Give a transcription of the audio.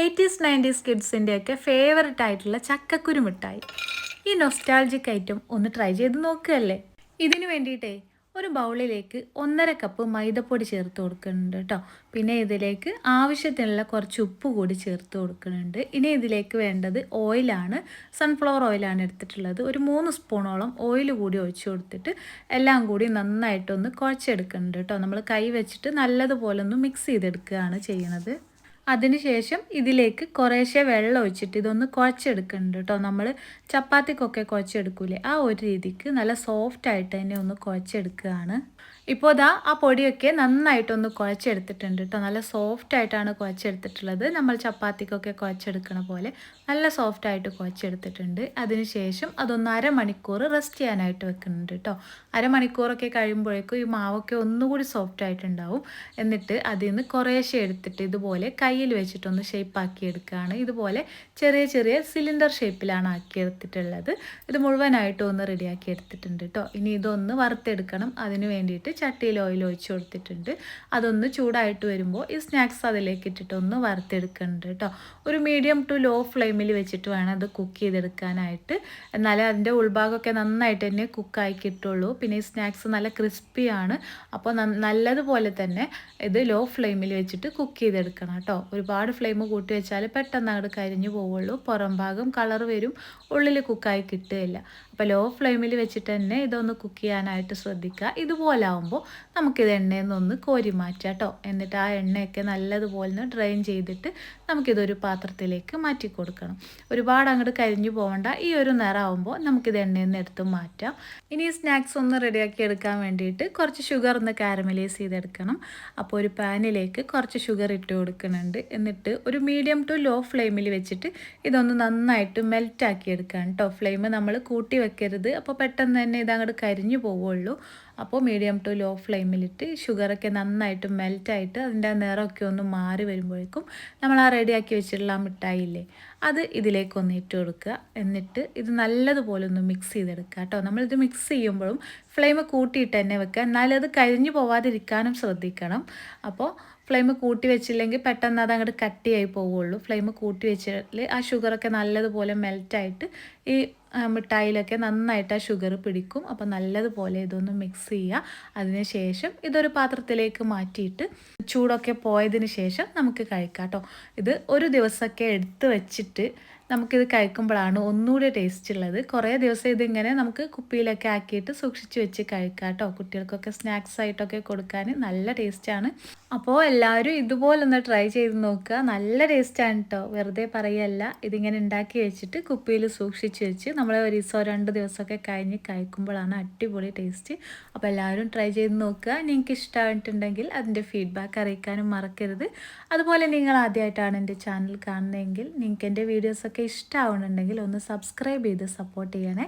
Eighties nineties കിഡ്സിന്റെയൊക്കെ favourite ആയിട്ടുള്ള ചക്കക്കുരു മിഠായി. ഈ നൊസ്റ്റാൾജിക് ഐറ്റം ഒന്ന് ട്രൈ ചെയ്ത് നോക്കുകയല്ലേ? ഇതിന് വേണ്ടിയിട്ടേ ഒരു ബൗളിലേക്ക് ഒന്നര കപ്പ് മൈദപ്പൊടി ചേർത്ത് കൊടുക്കുന്നുണ്ട് കേട്ടോ. പിന്നെ ഇതിലേക്ക് ആവശ്യത്തിനുള്ള കുറച്ച് ഉപ്പ് കൂടി ചേർത്ത് കൊടുക്കുന്നുണ്ട്. ഇനി ഇതിലേക്ക് വേണ്ടത് ഓയിലാണ് സൺഫ്ലവർ ഓയിലാണ് എടുത്തിട്ടുള്ളത്. ഒരു മൂന്ന് സ്പൂണോളം ഓയിൽ കൂടി ഒഴിച്ച് കൊടുത്തിട്ട് എല്ലാം കൂടി നന്നായിട്ടൊന്ന് കുഴച്ചെടുക്കുന്നുണ്ട് കേട്ടോ. നമ്മൾ കൈ വെച്ചിട്ട് നല്ലതുപോലെ ഒന്ന് മിക്സ് ചെയ്തെടുക്കുകയാണ് ചെയ്യുന്നത്. അതിനുശേഷം ഇതിലേക്ക് കുറേശ്ശെ വെള്ളം ഒഴിച്ചിട്ട് ഇതൊന്ന് കുഴച്ചെടുക്കുന്നുണ്ട് കേട്ടോ നമ്മൾ ചപ്പാത്തിക്കൊക്കെ കുഴച്ചെടുക്കൂലേ. ആ ഒരു രീതിക്ക് നല്ല സോഫ്റ്റ് ആയിട്ട് തന്നെ ഒന്ന് കുഴച്ചെടുക്കുകയാണ്. ഇപ്പോൾ ഇതാ ആ പൊടിയൊക്കെ നന്നായിട്ടൊന്ന് കുഴച്ചെടുത്തിട്ടുണ്ട് കേട്ടോ നല്ല സോഫ്റ്റ് ആയിട്ടാണ് കുഴച്ചെടുത്തിട്ടുള്ളത്. നമ്മൾ ചപ്പാത്തിക്കൊക്കെ കുഴച്ചെടുക്കണ പോലെ നല്ല സോഫ്റ്റ് ആയിട്ട് കുഴച്ചെടുത്തിട്ടുണ്ട്. അതിനുശേഷം അതൊന്ന് അരമണിക്കൂർ റെസ്റ്റ് ചെയ്യാനായിട്ട് വെക്കുന്നുണ്ട് കേട്ടോ അരമണിക്കൂറൊക്കെ കഴിയുമ്പോഴേക്കും ഈ മാവൊക്കെ ഒന്നുകൂടി സോഫ്റ്റ് ആയിട്ടുണ്ടാവും. എന്നിട്ട് അതിൽ നിന്ന് കുറേശ്ശെ എടുത്തിട്ട് ഇതുപോലെ കയ്യിൽ വെച്ചിട്ടൊന്ന് ഷേപ്പാക്കി എടുക്കുകയാണ് ഇതുപോലെ ചെറിയ ചെറിയ സിലിണ്ടർ ഷേപ്പിലാണ് ആക്കി എടുത്തിട്ടുള്ളത്. ഇത് മുഴുവനായിട്ടും ഒന്ന് റെഡിയാക്കി എടുത്തിട്ടുണ്ട് കേട്ടോ ഇനി ഇതൊന്ന് വറുത്തെടുക്കണം. അതിന് വേണ്ടിയിട്ട് ചട്ടിയിൽ ഓയിൽ ഒഴിച്ച് കൊടുത്തിട്ടുണ്ട്. അതൊന്ന് ചൂടായിട്ട് വരുമ്പോൾ ഈ സ്നാക്സ് അതിലേക്ക് ഇട്ടിട്ട് ഒന്ന് വറുത്തെടുക്കുന്നുണ്ട് കേട്ടോ ഒരു മീഡിയം ടു ലോ ഫ്ലെയിമിൽ വെച്ചിട്ട് വേണം അത് കുക്ക് ചെയ്തെടുക്കാനായിട്ട്. എന്നാലേ അതിന്റെ ഉൾഭാഗമൊക്കെ നന്നായിട്ട് തന്നെ കുക്കായി കിട്ടുള്ളൂ. പിന്നെ ഈ സ്നാക്സ് നല്ല ക്രിസ്പിയാണ് അപ്പോൾ നല്ലതുപോലെ തന്നെ ഇത് ലോ ഫ്ലെയിമിൽ വെച്ചിട്ട് കുക്ക് ചെയ്തെടുക്കണം കേട്ടോ ഒരുപാട് ഫ്ലെയിം കൂട്ടി വെച്ചാൽ പെട്ടെന്ന് അങ്ങോട്ട് കരിഞ്ഞു പോവുള്ളൂ. പുറം ഭാഗം കളർ വരും. ഉള്ളിൽ കുക്കായി കിട്ടുകയില്ല. അപ്പോൾ ലോ ഫ്ലെയിമിൽ വെച്ചിട്ട് തന്നെ ഇതൊന്ന് കുക്ക് ചെയ്യാനായിട്ട് ശ്രദ്ധിക്കുക. ഇതുപോലെ ആകുമ്പോൾ നമുക്കിത് എണ്ണയിൽ നിന്നൊന്ന് കോരി മാറ്റാം കേട്ടോ എന്നിട്ട് ആ എണ്ണയൊക്കെ നല്ലതുപോലെ ഡ്രെയിൻ ചെയ്തിട്ട് നമുക്കിതൊരു പാത്രത്തിലേക്ക് മാറ്റി കൊടുക്കണം. ഒരുപാട് അങ്ങോട്ട് കരിഞ്ഞു പോകണ്ട ഈ ഒരു നിറമാകുമ്പോൾ നമുക്കിത് എണ്ണയിൽ നിന്ന് എടുത്ത് മാറ്റാം. ഇനി സ്നാക്സ് ഒന്ന് റെഡിയാക്കി എടുക്കാൻ വേണ്ടിയിട്ട് കുറച്ച് ഷുഗർ ഒന്ന് കാരമലൈസ് ചെയ്തെടുക്കണം. അപ്പോൾ ഒരു പാനിലേക്ക് കുറച്ച് ഷുഗർ ഇട്ട് കൊടുക്കുന്നുണ്ട്. എന്നിട്ട് ഒരു മീഡിയം ടു ലോ ഫ്ലെയിമിൽ വെച്ചിട്ട് ഇതൊന്ന് നന്നായിട്ട് മെൽറ്റാക്കി എടുക്കണം കേട്ടോ ഫ്ലെയിം നമ്മൾ കൂട്ടി വെക്കരുത്. അപ്പോൾ പെട്ടെന്ന് തന്നെ ഇതങ്ങോട്ട് കരിഞ്ഞു പോവുള്ളൂ. അപ്പോൾ മീഡിയം ടു ലോ ഫ്ലെയിമിലിട്ട് ഷുഗറൊക്കെ നന്നായിട്ട് മെൽറ്റായിട്ട് അതിന്റെ നിറമൊക്കെ ഒന്ന് മാറി വരുമ്പോഴേക്കും നമ്മൾ ആ റെഡിയാക്കി വെച്ചിട്ടുള്ള ആ മിഠായില്ലേ അത് ഇതിലേക്കൊന്ന് ഇട്ട് കൊടുക്കുക എന്നിട്ട് ഇത് നല്ലതുപോലെ ഒന്ന് മിക്സ് ചെയ്തെടുക്കുക കേട്ടോ. നമ്മളിത് മിക്സ് ചെയ്യുമ്പോഴും ഫ്ലെയിം കൂട്ടിയിട്ട് തന്നെ വെക്കുക. എന്നാലും അത് കരിഞ്ഞു പോവാതിരിക്കാനും ശ്രദ്ധിക്കണം. അപ്പോൾ ഫ്ലെയിം കൂട്ടി വെച്ചില്ലെങ്കിൽ പെട്ടെന്ന് അത് അങ്ങോട്ട് കട്ടിയായി പോവുള്ളൂ ഫ്ലെയിം കൂട്ടി വെച്ചാൽ ആ ഷുഗറൊക്കെ നല്ലതുപോലെ മെൽറ്റായിട്ട് ഈ മിഠായിലൊക്കെ നന്നായിട്ട് ആ ഷുഗർ പിടിക്കും. അപ്പോൾ നല്ലതുപോലെ ഇതൊന്ന് മിക്സ് ചെയ്യുക. അതിന് ശേഷം ഇതൊരു പാത്രത്തിലേക്ക് മാറ്റിയിട്ട് ചൂടൊക്കെ പോയതിന് ശേഷം നമുക്ക് കഴിക്കാം കേട്ടോ. ഇത് ഒരു ദിവസമൊക്കെ എടുത്ത് വെച്ചിട്ട് വെച്ചിട്ട് നമുക്കിത് കഴിക്കുമ്പോഴാണ് ഒന്നുകൂടി ടേസ്റ്റ് ഉള്ളത്. കുറേ ദിവസം ഇതിങ്ങനെ നമുക്ക് കുപ്പിയിലൊക്കെ ആക്കിയിട്ട് സൂക്ഷിച്ച് വെച്ച് കഴിക്കാം കേട്ടോ. കുട്ടികൾക്കൊക്കെ സ്നാക്സ് ആയിട്ടൊക്കെ കൊടുക്കാൻ നല്ല ടേസ്റ്റാണ് അപ്പോൾ എല്ലാവരും ഇതുപോലൊന്ന് ട്രൈ ചെയ്ത് നോക്കുക. നല്ല ടേസ്റ്റാണ് കേട്ടോ വെറുതെ പറയല്ല. ഇതിങ്ങനെ ഉണ്ടാക്കി വെച്ചിട്ട് കുപ്പിയിൽ സൂക്ഷിച്ച് വെച്ച് നമ്മൾ ഒരു ദിവസം രണ്ട് ദിവസമൊക്കെ കഴിഞ്ഞ് കഴിക്കുമ്പോഴാണ് അടിപൊളി ടേസ്റ്റ് അപ്പോൾ എല്ലാവരും ട്രൈ ചെയ്ത് നോക്കുക. നിങ്ങൾക്ക് ഇഷ്ടമായിട്ടുണ്ടെങ്കിൽ അതിന്റെ ഫീഡ്ബാക്ക് അറിയിക്കാനും മറക്കരുത്. അതുപോലെ നിങ്ങൾ ആദ്യമായിട്ടാണ് എന്റെ ചാനൽ കാണുന്നതെങ്കിൽ നിങ്ങൾക്ക് എന്റെ വീഡിയോസൊക്കെ ഇഷ്ടമാവുന്നുണ്ടെങ്കിൽ ഒന്ന് സബ്സ്ക്രൈബ് ചെയ്ത് സപ്പോർട്ട് ചെയ്യണേ.